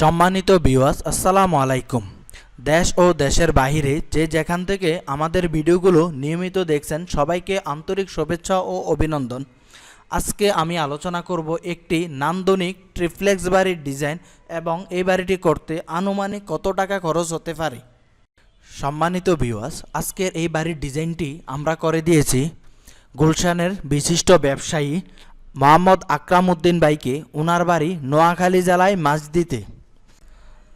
সম্মানিত বিওয়াস আসসালামু আলাইকুম। দেশ ও দেশের বাহিরে যে যেখান থেকে আমাদের ভিডিওগুলো নিয়মিত দেখছেন, সবাইকে আন্তরিক শুভেচ্ছা ও অভিনন্দন। আজকে আমি আলোচনা করব একটি নান্দনিক ট্রিফ্লেক্স বাড়ির ডিজাইন এবং এই বাড়িটি করতে আনুমানিক কত টাকা খরচ হতে পারে। সম্মানিত ভিউয়ার্স আজকের এই বাড়ির ডিজাইনটি আমরা করে দিয়েছি গুলশানের বিশিষ্ট ব্যবসায়ী মোহাম্মদ আকরাম উদ্দিন বাইকে ওনার বাড়ি নোয়াখালী জেলায় মাঝদিতে।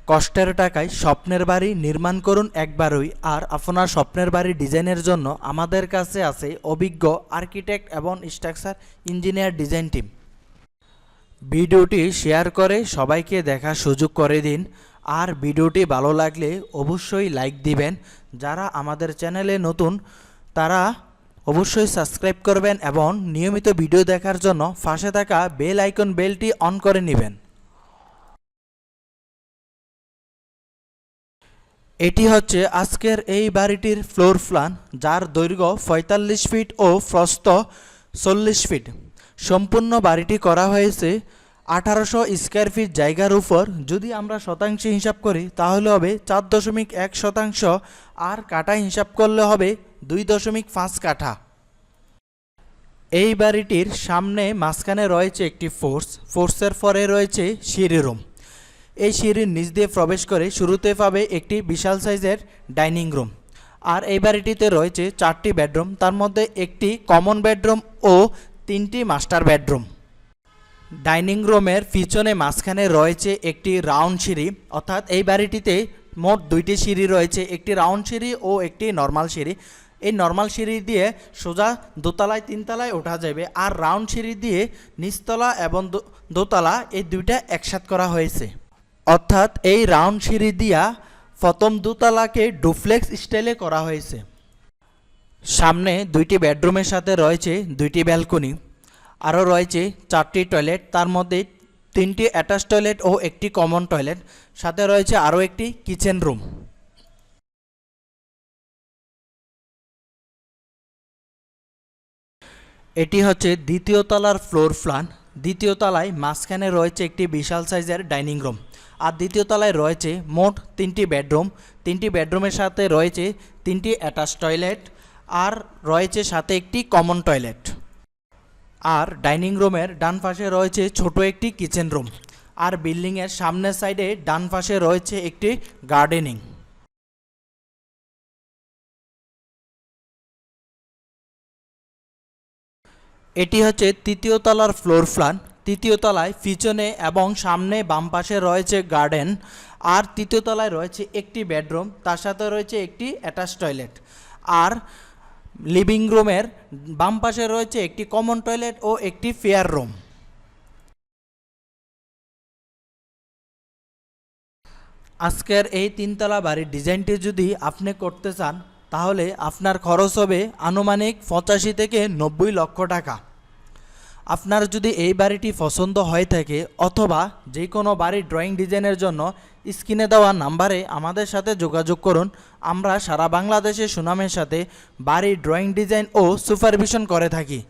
কষ্টের টাকায় স্বপ্নের বাড়ি নির্মাণ করুন একবারই আর আপনার স্বপ্নের বাড়ি ডিজাইনের জন্য আমাদের কাছে আছে অভিজ্ঞ আর্কিটেক্ট এবং স্ট্রাকচার ইঞ্জিনিয়ার ডিজাইন টিম। ভিডিওটি শেয়ার করে সবাইকে দেখার সুযোগ করে দিন আর ভিডিওটি ভালো লাগলে অবশ্যই লাইক দিবেন। যারা আমাদের চ্যানেলে নতুন, তারা অবশ্যই সাবস্ক্রাইব করবেন এবং নিয়মিত ভিডিও দেখার জন্য পাশে থাকা বেল আইকন বেলটি অন করে নেবেন। এটি হচ্ছে আজকের এই বাড়িটির ফ্লোর প্ল্যান যার দৈর্ঘ্য পঁয়তাল্লিশ ফিট ও প্রস্থ চল্লিশ ফিট সম্পূর্ণ বাড়িটি করা হয়েছে আঠারোশো স্কোয়ার ফিট জায়গার উপর। যদি আমরা শতাংশে হিসাব করি, তাহলে হবে চার দশমিক এক শতাংশ, আর কাঠা হিসাব করলে হবে দুই দশমিক পাঁচ কাঠা। এই বাড়িটির সামনে মাঝখানে রয়েছে একটি ফোর্স ফোর্সের পরে রয়েছে সিঁড়ি রুম এই সিঁড়ির নিচ দিয়ে প্রবেশ করে শুরুতে পাবে একটি বিশাল সাইজের ডাইনিং রুম। আর এই বাড়িটিতে রয়েছে চারটি বেডরুম, তার মধ্যে একটি কমন বেডরুম ও তিনটি মাস্টার বেডরুম। ডাইনিং রুমের পিছনে মাঝখানে রয়েছে একটি রাউন্ড সিঁড়ি, অর্থাৎ এই বাড়িটিতে মোট দুইটি সিঁড়ি রয়েছে, একটি রাউন্ড সিঁড়ি ও একটি নর্মাল সিঁড়ি। এই নর্মাল সিঁড়ি দিয়ে সোজা দোতলায় তিনতলায় ওঠা যাবে আর রাউন্ড সিঁড়ি দিয়ে নিচতলা এবং দোতলা এই দুইটা একসাথ করা হয়েছে। অর্থাৎ এই রাউন্ড সিঁড়ি দিয়া প্রথম দোতলাকে ডুফ্লেক্স স্টাইলে করা হয়েছে। সামনে দুইটি বেডরুমের সাথে রয়েছে দুইটি ব্যালকনি। আরও রয়েছে চারটি টয়লেট, তার মধ্যে তিনটি অ্যাটাচ টয়লেট ও একটি কমন টয়লেট। সাথে রয়েছে আরও একটি কিচেন রুম। এটি হচ্ছে দ্বিতীয় তলার ফ্লোর প্ল্যান। দ্বিতীয় তলায় মাঝখানে রয়েছে একটি বিশাল সাইজের ডাইনিং রুম। আর দ্বিতীয় তলায় রয়েছে মোট তিনটি বেডরুম। তিনটি বেডরুমের সাথে রয়েছে তিনটি অ্যাটাচ টয়লেট আর রয়েছে সাথে একটি কমন টয়লেট। আর ডাইনিং রুমের ডান পাশে রয়েছে ছোট একটি কিচেন রুম। আর বিল্ডিংয়ের সামনের সাইডে ডান পাশে রয়েছে একটি গার্ডেনিং। এটি হচ্ছে তৃতীয় তলার ফ্লোর প্ল্যান। তৃতীয় তলায় পিছনে এবং সামনে বাম পাশে রয়েছে গার্ডেন আর তৃতীয় তলায় রয়েছে একটি বেডরুম, তার সাথে রয়েছে একটি অ্যাটাচ টয়লেট। আর লিভিং রুমের বাম পাশে রয়েছে একটি কমন টয়লেট ও একটি ফেয়ার রুম। আজকের এই তিনতলা বাড়ির ডিজাইনটি যদি আপনি করতে চান তাহলে আপনার খরচ হবে আনুমানিক পঁচাশি থেকে নব্বই লক্ষ টাকা। আপনার যদি এই বাড়িটি পছন্দ হয়ে থাকে অথবা যে কোনো বাড়ির ড্রয়িং ডিজাইনের জন্য স্ক্রিনে দেওয়া নাম্বারে আমাদের সাথে যোগাযোগ করুন। আমরা সারা বাংলাদেশে সুনামের সাথে বাড়ির ড্রয়িং ডিজাইন ও সুপারভিশন করে থাকি।